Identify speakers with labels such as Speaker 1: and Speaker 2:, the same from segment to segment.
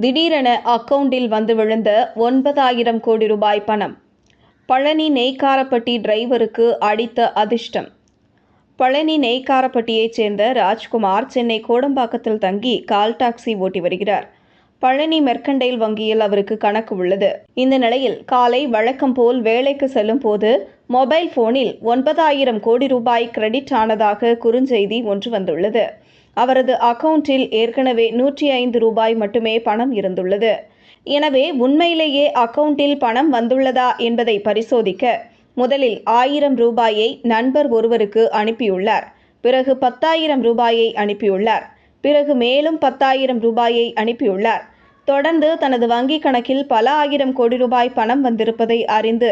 Speaker 1: திடீரென அக்கவுண்டில் வந்து விழுந்த ஒன்பதாயிரம் கோடி ரூபாய் பணம். பழனி நெய்க்காரப்பட்டி டிரைவருக்கு அடித்த அதிர்ஷ்டம். பழனி நெய்க்காரப்பட்டியைச் சேர்ந்த ராஜ்குமார் சென்னை கோடம்பாக்கத்தில் தங்கி கால் டாக்ஸி ஓட்டி வருகிறார். பழனி மெர்கண்டைல் வங்கியில் அவருக்கு கணக்கு உள்ளது. இந்த நிலையில் காலை வழக்கம் போல் வேலைக்கு செல்லும் போது மொபைல் போனில் ஒன்பதாயிரம் கோடி ரூபாய் கிரெடிட் ஆனதாக குறுஞ்செய்தி ஒன்று வந்துள்ளது. அவரது அக்கவுண்டில் ஏற்கனவே நூற்றி ஐந்து ரூபாய் மட்டுமே பணம் இருந்துள்ளது. எனவே உண்மையிலேயே அக்கவுண்டில் பணம் வந்துள்ளதா என்பதை பரிசோதிக்க முதலில் ஆயிரம் ரூபாயை நண்பர் ஒருவருக்கு அனுப்பியுள்ளார். பிறகு பத்தாயிரம் ரூபாயை அனுப்பியுள்ளார். பிறகு மேலும் பத்தாயிரம் ரூபாயை அனுப்பியுள்ளார். தொடர்ந்து தனது வங்கிக் கணக்கில் பல ஆயிரம் கோடி ரூபாய் பணம் வந்திருப்பதை அறிந்து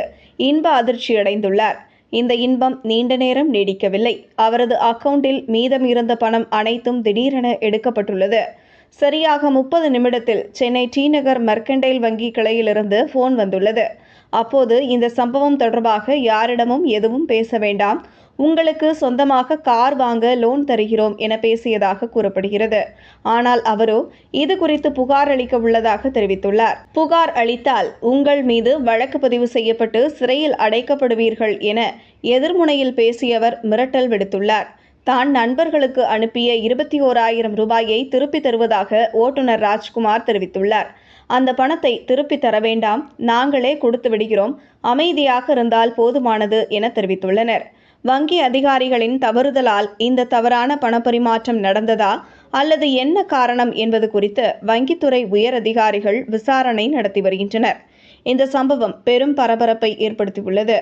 Speaker 1: இன்ப அதிர்ச்சியடைந்துள்ளார். இந்த இன்பம் நீண்ட நேரம் நீடிக்கவில்லை. அவரது அக்கவுண்டில் மீதம் இருந்த பணம் அனைத்தும் திடீரென எடுக்கப்பட்டுள்ளது. சரியாக முப்பது நிமிடத்தில் சென்னை டி நகர் மெர்கண்டைல் வங்கி கிளையிலிருந்து போன் வந்துள்ளது. அப்போது இந்த சம்பவம் தொடர்பாக யாரிடமும் எதுவும் பேச வேண்டாம். உங்களுக்கு சொந்தமாக கார் வாங்க லோன் தருகிறோம் என பேசியதாக கூறப்படுகிறது. ஆனால் அவரோ இது குறித்து புகார் அளிக்க உள்ளதாக தெரிவித்துள்ளார். புகார் அளித்தால் உங்கள் மீது வழக்கு பதிவு செய்யப்பட்டு சிறையில் அடைக்கப்படுவீர்கள் என எதிர்முனையில் பேசியவர் மிரட்டல் விடுத்துள்ளார். தான் நண்பர்களுக்கு அனுப்பிய இருபத்தி ஓராயிரம் ரூபாயை திருப்பி தருவதாக ஓட்டுநர் ராஜ்குமார் தெரிவித்துள்ளார். அந்த பணத்தை திருப்பி தர வேண்டாம் நாங்களே கொடுத்து விடுகிறோம் அமைதியாக இருந்தால் போதுமானது என தெரிவித்துள்ளனர். வங்கி அதிகாரிகளின் தவறுதலால் இந்த தவறான பணப்பரிமாற்றம் நடந்ததா? அல்லது என்ன காரணம் என்பது குறித்து வங்கித்துறை உயர் அதிகாரிகள் விசாரணை நடத்தி வருகின்றனர். இந்த சம்பவம் பெரும் பரபரப்பை ஏற்படுத்தியுள்ளது.